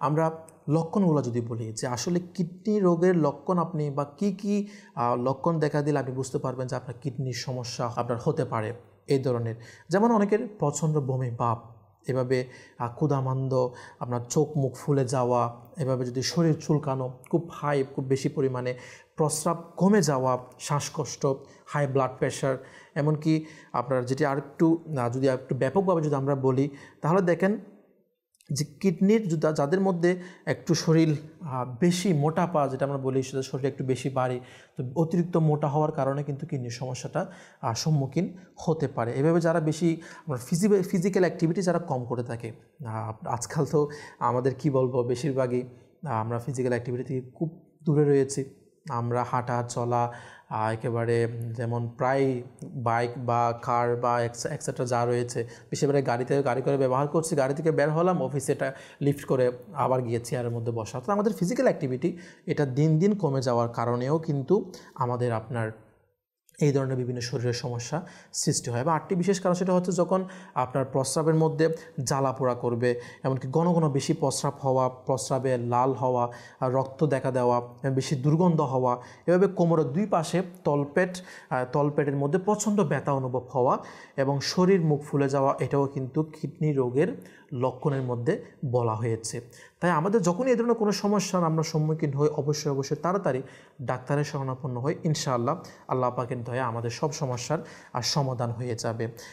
আমরা লক্ষণগুলো যদি বলি যে আসলে কিডনি রোগের লক্ষণ আপনি বা কি কি লক্ষণ দেখা দিলে আপনি বুঝতে পারবেন যে আপনার কিডনির সমস্যা আপনার হতে পারে এই ধরনের। যেমন অনেকের প্রচণ্ড বমি ভাব এভাবে আহ, ক্ষুধামান্দ আপনার চোখ মুখ ফুলে যাওয়া এভাবে যদি শরীর চুলকানো খুব হাই খুব বেশি পরিমাণে প্রস্রাব কমে যাওয়া শ্বাসকষ্ট হাই ব্লাড প্রেশার এমনকি আপনার যেটি আরেকটু আহ, যদি আরেকটু ব্যাপকভাবে যদি আমরা বলি তাহলে দেখেন যে কিডনির যা- যাদের মধ্যে একটু শরীর বেশি মোটা মোটাপা যেটা আমরা বলি, সেটা শরীর একটু বেশি বাড়ে, তো অতিরিক্ত মোটা হওয়ার কারণে কিন্তু কিডনির সমস্যাটা সম্মুখীন হতে পারে। এভাবে যারা বেশি ফিজিক্যাল ফিজিক্যাল অ্যাক্টিভিটি যারা কম করে থাকে আজকাল তো আমাদের কি বলব, বেশিরভাগই আমরা ফিজিক্যাল অ্যাক্টিভিটি থেকে খুব দূরে রয়েছি। আমরা হাঁটা চলা একেবারে যেমন প্রায় বাইক বা কার বা এক্সেট্রা যা রয়েছে বেশিরভাগ গাড়িতে গাড়ি করে ব্যবহার করছি, গাড়ি থেকে বের হলাম অফিসে এটা লিফট করে আবার গিয়ে চেয়ারের মধ্যে বসা। তো আমাদের ফিজিক্যাল অ্যাক্টিভিটি এটা দিন দিন কমে যাওয়ার কারণেও কিন্তু আমাদের আপনার এই ধরনের বিভিন্ন শরীরের সমস্যা সৃষ্টি হয়। বা আটটি বিশেষ কারণ সেটা হচ্ছে যখন আপনার প্রস্রাবের মধ্যে জ্বালা পোড়া করবে, এমনকি ঘন ঘন বেশি প্রস্রাব হওয়া, প্রস্রাবে লাল হওয়া রক্ত দেখা দেওয়া বেশি দুর্গন্ধ হওয়া, এভাবে কোমরের দুই পাশে তলপেট তলপেটের মধ্যে প্রচণ্ড ব্যথা অনুভব হওয়া এবং শরীর মুখ ফুলে যাওয়া, এটাও কিন্তু কিডনি রোগের লক্ষণের মধ্যে বলা হয়েছে। তাই আমাদের যখনই এ ধরনের কোনো সমস্যার আমরা সম্মুখীন হই, অবশ্যই অবশ্যই তাড়াতাড়ি ডাক্তারের শরণাপন্ন হই। ইনশাআল্লাহ আল্লাহ পাকের দয়া আমাদের সব সমস্যার আর সমাধান হয়ে যাবে।